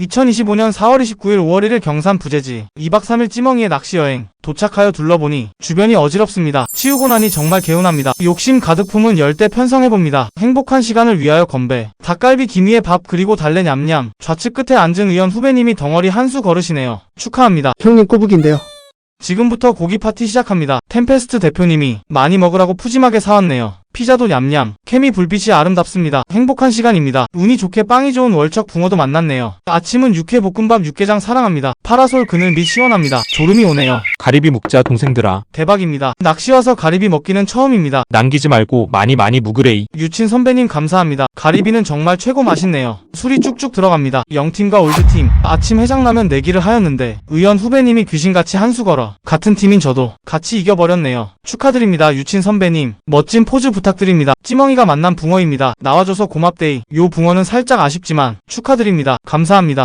2025년 4월 29일 5월 1일 경산 부재지 2박 3일 찌멍이의 낚시 여행 도착하여 둘러보니 주변이 어지럽습니다. 치우고 나니 정말 개운합니다. 욕심 가득 품은 열대 편성해봅니다. 행복한 시간을 위하여 건배. 닭갈비 김이에 밥 그리고 달래 냠냠. 좌측 끝에 앉은 의원 후배님이 덩어리 한 수 걸으시네요. 축하합니다. 형님 꼬북인데요. 지금부터 고기 파티 시작합니다. 템페스트 대표님이 많이 먹으라고 푸짐하게 사왔네요. 피자도 냠냠, 케미 불빛이 아름답습니다. 행복한 시간입니다. 운이 좋게 빵이 좋은 월척 붕어도 만났네요. 아침은 육회 볶음밥 육개장 사랑합니다. 파라솔 그늘 밑 시원합니다. 졸음이 오네요. 가리비 묵자 동생들아 대박입니다. 낚시 와서 가리비 먹기는 처음입니다. 남기지 말고 많이 많이 묵으레이 유친 선배님 감사합니다. 가리비는 정말 최고 맛있네요. 술이 쭉쭉 들어갑니다. 영팀과 올드팀. 아침 해장라면 내기를 하였는데 의원 후배님이 귀신같이 한수 걸어. 같은 팀인 저도 같이 이겨버렸네요. 축하드립니다. 유친 선배님. 멋진 포즈 부탁드립니다. 찌멍이가 만난 붕어입니다. 나와줘서 고맙데이. 요 붕어는 살짝 아쉽지만 축하드립니다. 감사합니다.